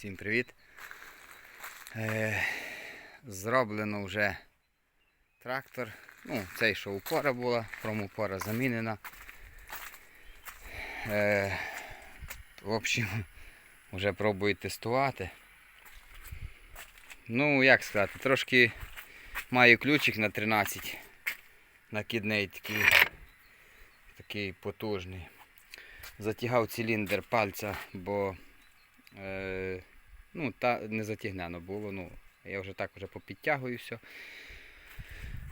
Всім привіт. Е, зроблено вже трактор. Ну, цей, що упора була, промупора замінена. Е, в общем, вже пробую тестувати. Ну, як сказати, трошки маю ключик на 13 накидний такий, такий потужний. Затягав циліндр пальця, бо Е, ну, та не затягнено було. Ну, я вже так вже попідтягую все.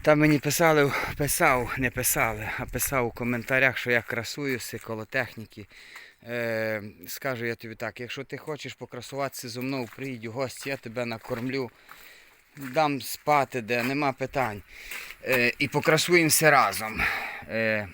Там мені писали, писав, не писали, а писав у коментарях, що я красуюся коло техніки. Е, скажу я тобі так, якщо ти хочеш покрасуватися зо мною, приїдь у гості, я тебе накормлю, дам спати, де нема питань. Е, і покрасуємося разом. Е,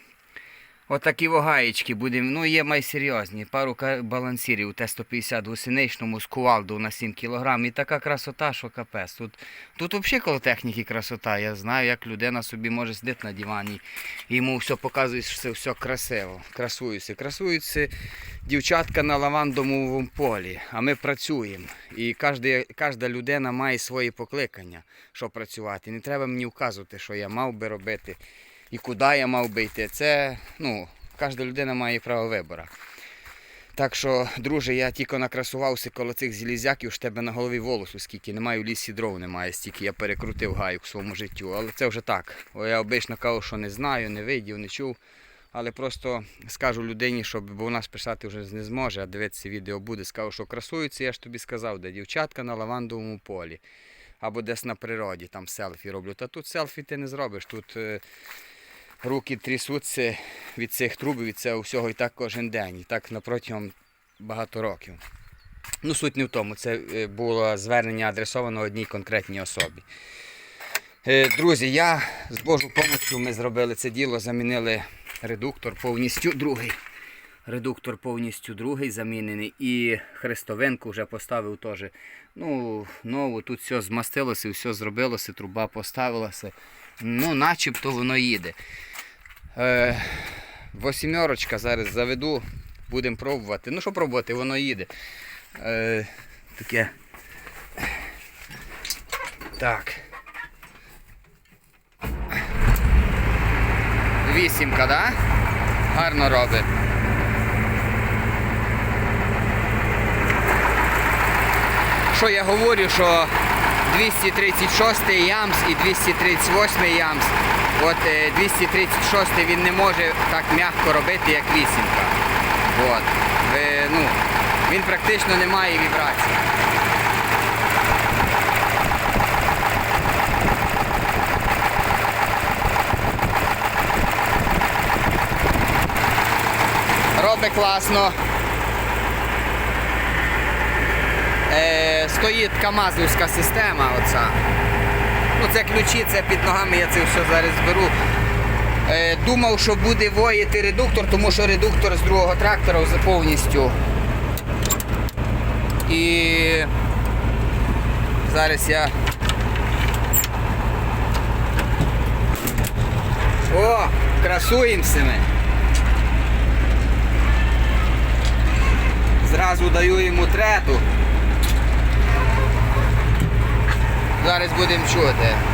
Отакі вогаєчки будемо. Ну, є майсерйозні. Пару балансірів Т-150 гусеничному з кувалду на 7 кг. І така красота, що капець. Тут, тут взагалі коло техніки красота. Я знаю, як людина собі може сидіти на дивані. Йому все показує, що це все красиво. Красуються. Красуються дівчатка на лавандовому полі. А ми працюємо. І кожна людина має свої покликання, що працювати. Не треба мені вказувати, що я мав би робити і куди я мав би йти. Це, ну, кожна людина має право вибору. Так що, друже, я тільки накрасувався коло цих зілізяків, в тебе на голові волосу скільки. Немає в лісі дров, немає стільки. Я перекрутив гаю в своєму життю. Але це вже так. Я обично кажу, що не знаю, не видів, не чув. Але просто скажу людині, щоб бо ж писати вже не зможе, а дивитися відео буде. Скажу, що красуються, я ж тобі сказав, де дівчатка на лавандовому полі. Або десь на природі, там селфі роблю. Та тут селфі ти не зробиш. Тут е, руки трясуться від цих труб, від цього всього і так кожен день. І так протягом багато років. Ну, суть не в тому, це е, було звернення адресовано одній конкретній особі. Е, Друзі, я з Божою допомогою ми зробили це діло, замінили редуктор повністю другий. Редуктор повністю другий замінений і хрестовинку вже поставив теж. Ну, нову, тут все змастилося, все зробилося, труба поставилася. Ну, начебто воно їде. Е, восьмерочка зараз заведу, будемо пробувати. Ну що пробувати, воно їде. Е, таке. Так. Вісімка, да? Гарно робить. Що я говорю, що 236 ямс і 238 ямс. От е, 236 він не може так м'яко робити, як вісімка. От. Ви, ну, він практично не має вібрацій. Робить класно. Е, стоїть камазовська система. Оця. Ну, це ключі, це під ногами, я це все зараз зберу. Е, думав, що буде воїти редуктор, тому що редуктор з другого трактора повністю. І зараз я. О, красуємося ми. Зразу даю йому трету. Зараз будемо чути.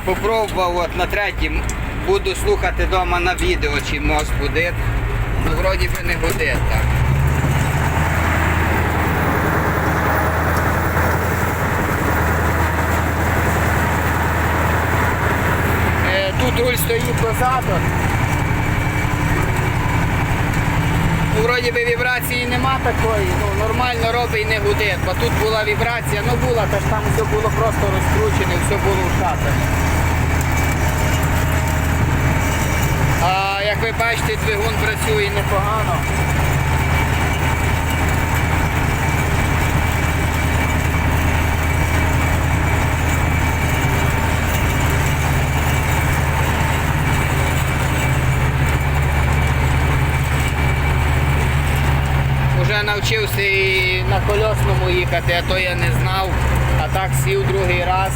Попробував от на третім, буду слухати вдома на відео, чи мост гудить. Ну, вроді би не гудить так. Е, Тут руль стоїть позаду. Ну, вроді би вібрації нема такої, ну нормально робить і не гудить, бо тут була вібрація, ну була, та ж там все було просто розкручене, все було вшатане. А як ви бачите, двигун працює непогано. На кольосному їхати, а то я не знав. А так сів другий раз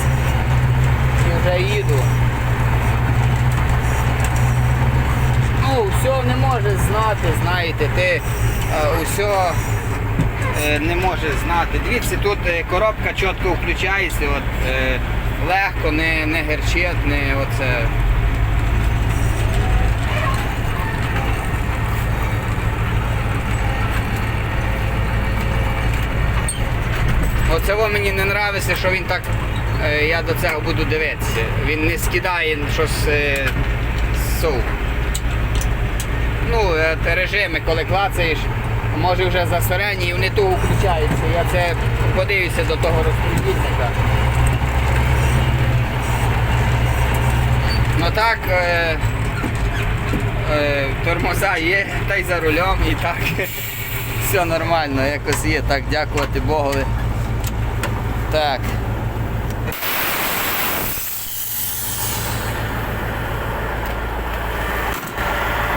і вже їду. Ну, все не можеш знати, знаєте, ти е, усе не можеш знати. Дивіться, тут е, коробка чітко включається, от, е, легко, не, не герчить, не оце. Оце мені не подобається, що він так. е, Я до цього буду дивитися. Він не скидає щось е, сув. Ну, е, режими, коли клацаєш, може вже засорені і вони туго включаються. Я це подивлюся до того розподільника. Ну так, е, е, тормоза є, та й за рулем, і так все нормально, якось є. Так, дякувати Богові. Так.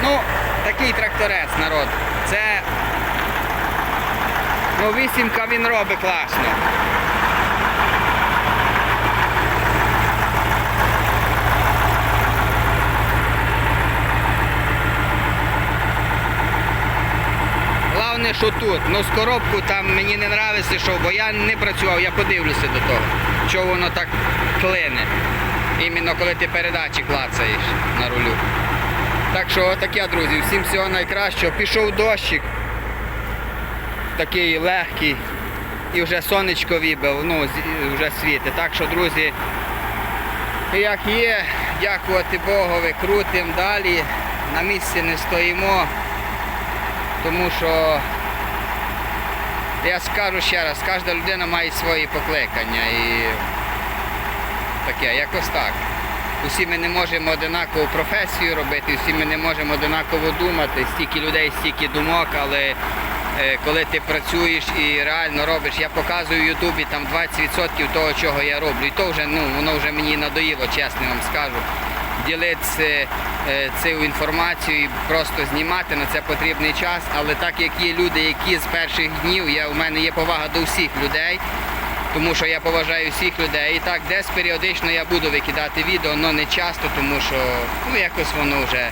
Ну, такий тракторець, народ. Це. Ну, вісімка він робить класно. Що тут. Ну з коробку там мені не подобається, що, бо я не працював, я подивлюся до того, що воно так клине. Іменно коли ти передачі клацаєш на рулю. Так що таке, друзі, всім всього найкращого. Пішов дощик. Такий легкий. І вже сонечко вибив, ну, вже світить. Так що, друзі, як є, дякувати Богові, крутим далі. На місці не стоїмо. Тому що я скажу ще раз, кожна людина має свої покликання і таке, якось так. Усі ми не можемо одинакову професію робити, всі ми не можемо одинаково думати, стільки людей, стільки думок, але е, коли ти працюєш і реально робиш, я показую в Ютубі там 20% того, чого я роблю. І то вже ну, воно вже мені надоїло, чесно вам скажу. Ділитися е, інформацію і просто знімати на це потрібний час. Але так як є люди, які з перших днів, я, у мене є повага до всіх людей, тому що я поважаю всіх людей. І так, десь періодично я буду викидати відео, але не часто, тому що ну, якось воно вже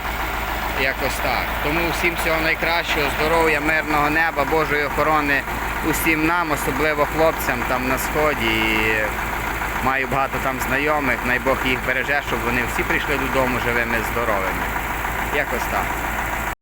якось так. Тому всім всього найкращого, здоров'я, мирного неба, Божої охорони усім нам, особливо хлопцям там на сході. І маю багато там знайомих, най Бог їх береже, щоб вони всі прийшли додому живими, здоровими. Якось так.